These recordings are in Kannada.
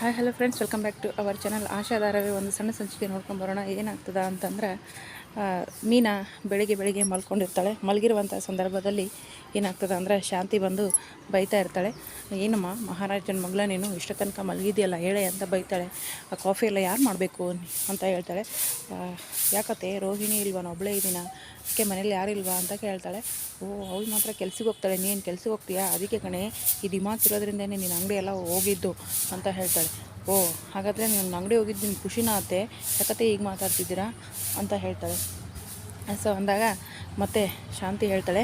Hi hello friends welcome back to our channel ಆಶಾಧಾರವೇ ಒಂದು ಸಣ್ಣ ಸಂಚಿಕೆ ನೋಡ್ಕೊಂಡು ಬರೋಣ. ಏನಾಗ್ತದ ಅಂತಂದ್ರೆ ಮೀನಾ ಬೆಳಿಗ್ಗೆ ಬೆಳಿಗ್ಗೆ ಮಲ್ಕೊಂಡಿರ್ತಾಳೆ. ಮಲಗಿರುವಂಥ ಸಂದರ್ಭದಲ್ಲಿ ಏನಾಗ್ತದೆ ಅಂದರೆ ಶಾಂತಿ ಬಂದು ಬೈತಾ ಇರ್ತಾಳೆ. ಏನಮ್ಮ, ಮಹಾರಾಜನ ಮಗಳ ನೀನು ಇಷ್ಟ ತನಕ ಮಲಗಿದೆಯಲ್ಲ, ಹೇಳೆ ಅಂತ ಬೈತಾಳೆ. ಆ ಕಾಫಿ ಎಲ್ಲ ಯಾರು ಮಾಡಬೇಕು ಅಂತ ಹೇಳ್ತಾಳೆ. ಯಾಕತ್ತೆ, ರೋಹಿಣಿ ಇಲ್ವಾ ಒಬ್ಬಳೇ ಇದ್ದೀನ ಅದಕ್ಕೆ ಮನೇಲಿ ಯಾರಿಲ್ವಾ ಅಂತ ಕೇಳ್ತಾಳೆ. ಓ, ಅವಳು ಮಾತ್ರ ಕೆಲ್ಸಕ್ಕೆ ಹೋಗ್ತಾಳೆ. ನೀನು ಕೆಲ್ಸಕ್ಕೆ ಹೋಗ್ತೀಯಾ? ಅದಕ್ಕೆ ಕಣೆ, ಈ ದಿಮಾಕ್ ಇರೋದ್ರಿಂದನೇ ನೀನು ಅಂಗಡಿ ಎಲ್ಲ ಹೋಗಿದ್ದು, ಅಂತ ಹೇಳ್ತಾಳೆ. ಓ, ಹಾಗಾದರೆ ನನ್ನ ಅಂಗಡಿ ಹೋಗಿದ್ದು ನಿಮ್ಮ ಖುಷಿನ ಆತೆ. ಯಾಕತ್ತೆ ಈಗ ಮಾತಾಡ್ತಿದ್ದೀರಾ ಅಂತ ಹೇಳ್ತಾಳೆ. ಸೊ, ಅಂದಾಗ ಮತ್ತೆ ಶಾಂತಿ ಹೇಳ್ತಾಳೆ,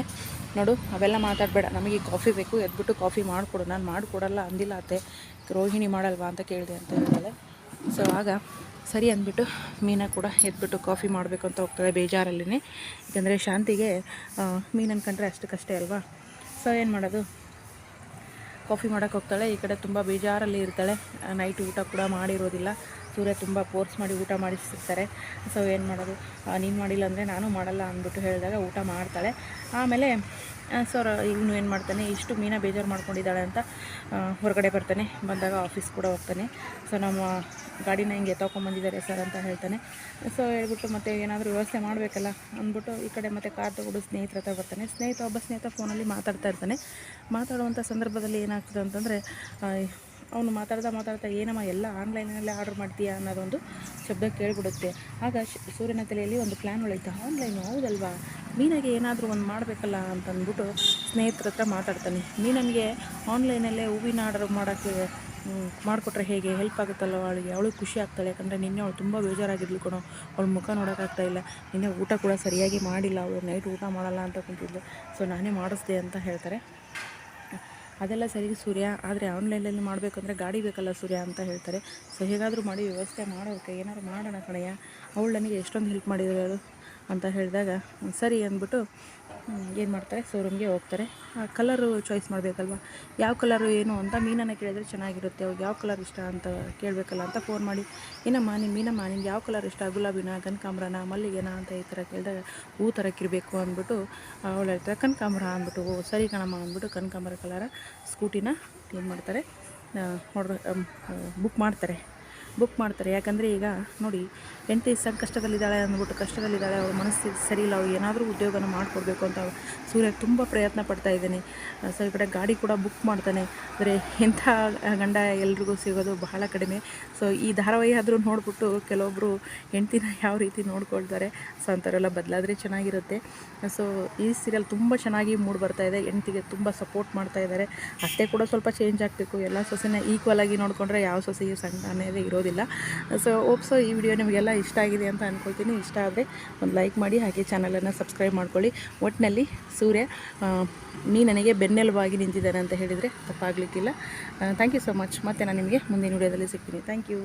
ನೋಡು, ಅವೆಲ್ಲ ಮಾತಾಡಬೇಡ. ನಮಗೆ ಕಾಫಿ ಬೇಕು, ಎದ್ಬಿಟ್ಟು ಕಾಫಿ ಮಾಡಿಕೊಡು. ನಾನು ಮಾಡಿಕೊಡಲ್ಲ, ಅಂದಿಲ್ಲ ಅತ್ತೆ ರೋಹಿಣಿ ಮಾಡಲ್ವಾ ಅಂತ ಕೇಳಿದೆ ಅಂತ ಹೇಳ್ತಾಳೆ. ಸೊ, ಆಗ ಸರಿ ಅಂದ್ಬಿಟ್ಟು ಮೀನಾ ಕೂಡ ಎದ್ಬಿಟ್ಟು ಕಾಫಿ ಮಾಡಬೇಕು ಅಂತ ಹೋಗ್ತಾಳೆ ಬೇಜಾರಲ್ಲಿನೇ. ಯಾಕಂದರೆ ಶಾಂತಿಗೆ ಮೀನು ಅನ್ಕೊಂಡ್ರೆ ಅಷ್ಟಕ್ಕಷ್ಟೇ ಅಲ್ವಾ? ಸೊ, ಏನು ಮಾಡೋದು? ಕಾಫಿ ಮಾಡೋಕ್ಕೆ ಹೋಗ್ತಾಳೆ. ಈ ಕಡೆ ತುಂಬ ಬೇಜಾರಲ್ಲಿ ಇರ್ತಾಳೆ. ನೈಟ್ ಊಟ ಕೂಡ ಮಾಡಿರೋದಿಲ್ಲ. ಸೂರ್ಯ ತುಂಬ ಫೋರ್ಸ್ ಮಾಡಿ ಊಟ ಮಾಡಿಸಿರ್ತಾರೆ ಸೊ ಏನು ಮಾಡೋದು? ನೀನು ಮಾಡಿಲ್ಲ ಅಂದರೆ ನಾನು ಮಾಡಲ್ಲ ಅಂದ್ಬಿಟ್ಟು ಹೇಳಿದಾಗ ಊಟ ಮಾಡ್ತಾಳೆ. ಆಮೇಲೆ ಸರ್ ಇವನು ಏನು ಮಾಡ್ತಾನೆ? ಇಷ್ಟು ಮೀನ ಬೇಜಾರು ಮಾಡ್ಕೊಂಡಿದ್ದಾಳೆ ಅಂತ ಹೊರಗಡೆ ಬರ್ತಾನೆ. ಬಂದಾಗ ಆಫೀಸ್ ಕೂಡ ಹೋಗ್ತಾನೆ. ಸೊ ನಮ್ಮ ಗಾಡಿನ ಹಿಂಗೆ ತೊಗೊಂಬಂದಿದ್ದಾರೆ ಸರ್ ಅಂತ ಹೇಳ್ತಾನೆ. ಸೊ ಹೇಳ್ಬಿಟ್ಟು ಮತ್ತೆ ಏನಾದರೂ ವ್ಯವಸ್ಥೆ ಮಾಡಬೇಕಲ್ಲ ಅಂದ್ಬಿಟ್ಟು ಈ ಕಡೆ ಮತ್ತೆ ಕಾರ್ ತಗೊಂಡು ಸ್ನೇಹಿತರ ಹತ್ರ ಬರ್ತಾನೆ. ಸ್ನೇಹಿತ, ಒಬ್ಬ ಸ್ನೇಹಿತ ಫೋನಲ್ಲಿ ಮಾತಾಡ್ತಾ ಇರ್ತಾನೆ. ಮಾತಾಡುವಂಥ ಸಂದರ್ಭದಲ್ಲಿ ಏನಾಗ್ತದೆ ಅಂತಂದರೆ ಅವನು ಮಾತಾಡ್ತಾ ಮಾತಾಡ್ತಾ, ಏನಮ್ಮ ಎಲ್ಲ ಆನ್ಲೈನಲ್ಲೇ ಆರ್ಡರ್ ಮಾಡ್ತೀಯಾ ಅನ್ನೋದೊಂದು ಶಬ್ದ ಕೇಳಿಬಿಡುತ್ತೆ. ಆಗ ಸೂರ್ಯನ ತಲೆಯಲ್ಲಿ ಒಂದು ಪ್ಲ್ಯಾನ್ ಉಳಿತು ಆನ್ಲೈನು? ಹೌದಲ್ವಾ? ಮೀನಾಗೆ ಏನಾದರೂ ಒಂದು ಮಾಡಬೇಕಲ್ಲ ಅಂತಂದ್ಬಿಟ್ಟು ಸ್ನೇಹಿತರ ಹತ್ರ ಮಾತಾಡ್ತಾನೆ. ಮೀನನಿಗೆ ಆನ್ಲೈನಲ್ಲೇ ಹೂವಿನ ಆರ್ಡರ್ ಮಾಡೋಕ್ಕೆ ಮಾಡಿಕೊಟ್ರೆ ಹೇಗೆ? ಹೆಲ್ಪ್ ಆಗುತ್ತಲ್ಲ ಅವಳಿಗೆ? ಅವಳು ಖುಷಿ ಆಗ್ತಾಳೆ. ಯಾಕಂದರೆ ನಿನ್ನೆ ಅವಳು ತುಂಬ ಬೇಜಾರಾಗಿದ್ಲು ಕಣೋ. ಅವಳ ಮುಖ ಇಲ್ಲ. ನಿನ್ನೆ ಊಟ ಕೂಡ ಸರಿಯಾಗಿ ಮಾಡಿಲ್ಲ. ಅವಳು ನೈಟ್ ಊಟ ಮಾಡಲ್ಲ ಅಂತ ಕುಂತಿದ್ಲು. ಸೊ ನಾನೇ ಮಾಡಿಸ್ದೆ ಅಂತ ಹೇಳ್ತಾರೆ. ಅದೆಲ್ಲ ಸರಿ ಸೂರ್ಯ, ಆದರೆ ಆನ್ಲೈನಲ್ಲಿ ಮಾಡಬೇಕಂದ್ರೆ ಗಾಡಿ ಬೇಕಲ್ಲ ಸೂರ್ಯ ಅಂತ ಹೇಳ್ತಾರೆ. ಸೊ ಹೇಗಾದರೂ ಮಾಡಿ ವ್ಯವಸ್ಥೆ ಮಾಡೋಕೆ ಏನಾದ್ರು ಮಾಡೋಣ ಕಣಯ್ಯ. ಅವಳು ನನಗೆ ಎಷ್ಟೊಂದು ಹೆಲ್ಪ್ ಮಾಡಿದ್ರು ಅಂತ ಹೇಳಿದಾಗ ಸರಿ ಅಂದ್ಬಿಟ್ಟು ಏನು ಮಾಡ್ತಾರೆ? ಶೋರೂಮ್ಗೆ ಹೋಗ್ತಾರೆ. ಆ ಕಲರು ಚಾಯ್ಸ್ ಮಾಡಬೇಕಲ್ವ? ಯಾವ ಕಲರು ಏನು ಅಂತ ಮೀನನ್ನು ಕೇಳಿದ್ರೆ ಚೆನ್ನಾಗಿರುತ್ತೆ. ಅವ್ರಿಗೆ ಯಾವ ಕಲರ್ ಇಷ್ಟ ಅಂತ ಕೇಳಬೇಕಲ್ಲ ಅಂತ ಫೋನ್ ಮಾಡಿ ಏನಮ್ಮ ನಿಮ್ಮ ಮೀನಮ್ಮ ನಿಮ್ಗೆ ಯಾವ ಕಲರ್ ಇಷ್ಟ? ಗುಲಾಬಿನ, ಕನಕಾಂಬ್ರನ, ಮಲ್ಲಿಗೆನ? ಅಂತ ಈ ಥರ ಕೇಳಿದಾಗ, ಹೂ ಥರಕ್ಕಿರಬೇಕು ಅಂದ್ಬಿಟ್ಟು ಅವಳು ಹೇಳ್ತಾರೆ, ಕನಕಾಂಬ್ರ ಅಂದ್ಬಿಟ್ಟು, ಓ, ಸರಿ ಕಣಮ್ಮ ಅಂದ್ಬಿಟ್ಟು ಕನಕಾಂಬ್ರ ಕಲರ ಸ್ಕೂಟಿನ ಏನು ಮಾಡ್ತಾರೆ. ಆರ್ಡ್ರ್ ಬುಕ್ ಮಾಡ್ತಾರೆ. ಬುಕ್ ಮಾಡ್ತಾರೆ. ಯಾಕಂದರೆ ಈಗ ನೋಡಿ, ಹೆಂಡತಿ ಸಂಕಷ್ಟದಲ್ಲಿದ್ದಾಳೆ ಅಂದ್ಬಿಟ್ಟು ಕಷ್ಟದಲ್ಲಿದ್ದಾಳೆ ಅವ್ರ ಮನಸ್ಸು ಸರಿ ಇಲ್ಲ ಅವ್ರು ಏನಾದರೂ ಉದ್ಯೋಗನ ಮಾಡಿಕೊಡ್ಬೇಕು ಅಂತ ಸೂರ್ಯ ತುಂಬ ಪ್ರಯತ್ನ ಪಡ್ತಾ ಇದ್ದಾನೆ. ಸೊ ಈ ಕಡೆ ಗಾಡಿ ಕೂಡ ಬುಕ್ ಮಾಡ್ತಾನೆ. ಅಂದರೆ ಇಂಥ ಗಂಡ ಎಲ್ರಿಗೂ ಸಿಗೋದು ಬಹಳ ಕಡಿಮೆ. ಸೊ ಈ ಧಾರಾವಾಹಿ ಆದರೂ ನೋಡಿಬಿಟ್ಟು ಕೆಲವೊಬ್ಬರು ಹೆಂಡ್ತಿನ ಯಾವ ರೀತಿ ನೋಡ್ಕೊಳ್ತಾರೆ, ಸೊ, ಅಂಥವರೆಲ್ಲ ಬದಲಾದರೆ ಚೆನ್ನಾಗಿರುತ್ತೆ. ಸೊ ಈ ಸೀರಿಯಲ್ ತುಂಬ ಚೆನ್ನಾಗಿ ಮೂಡ್ ಬರ್ತಾ ಇದೆ. ಹೆಂಡ್ತಿಗೆ ತುಂಬ ಸಪೋರ್ಟ್ ಮಾಡ್ತಾ ಇದ್ದಾರೆ. ಅತ್ತೆ ಕೂಡ ಸ್ವಲ್ಪ ಚೇಂಜ್ ಆಗಬೇಕು. ಎಲ್ಲ ಸೊಸೆನ ಈಕ್ವಲ್ ಆಗಿ ನೋಡಿಕೊಂಡ್ರೆ ಯಾವ ಸೊಸೆಯು ಸಣ್ಣ ಅನ್ನೋದೇ ಇರೋದಿಲ್ಲ. ಸೊ ಓಪ್ಸೋ ಈ ವಿಡಿಯೋ ನಿಮಗೆಲ್ಲ ಇಷ್ಟ ಆಗಿದೆ ಅಂತ ಅಂದ್ಕೊಳ್ತೀನಿ ಇಷ್ಟ ಆದರೆ ಒಂದು ಲೈಕ್ ಮಾಡಿ, ಹಾಗೆ ಚಾನಲನ್ನು ಸಬ್ಸ್ಕ್ರೈಬ್ ಮಾಡ್ಕೊಳ್ಳಿ. ಒಟ್ಟಿನಲ್ಲಿ ಸೂರ್ಯ ನೀ ನನಗೆ ಬೆನ್ನೆಲುಬಾಗಿ ನಿಂತಿದ್ದಾನೆ ಅಂತ ಹೇಳಿದರೆ ತಪ್ಪಾಗಲಿಕ್ಕಿಲ್ಲ. ಥ್ಯಾಂಕ್ ಯು ಸೊ ಮಚ್ ಮತ್ತೆ ನಾನು ನಿಮಗೆ ಮುಂದಿನ ವಿಡಿಯೋದಲ್ಲಿ ಸಿಗ್ತೀನಿ. Thank you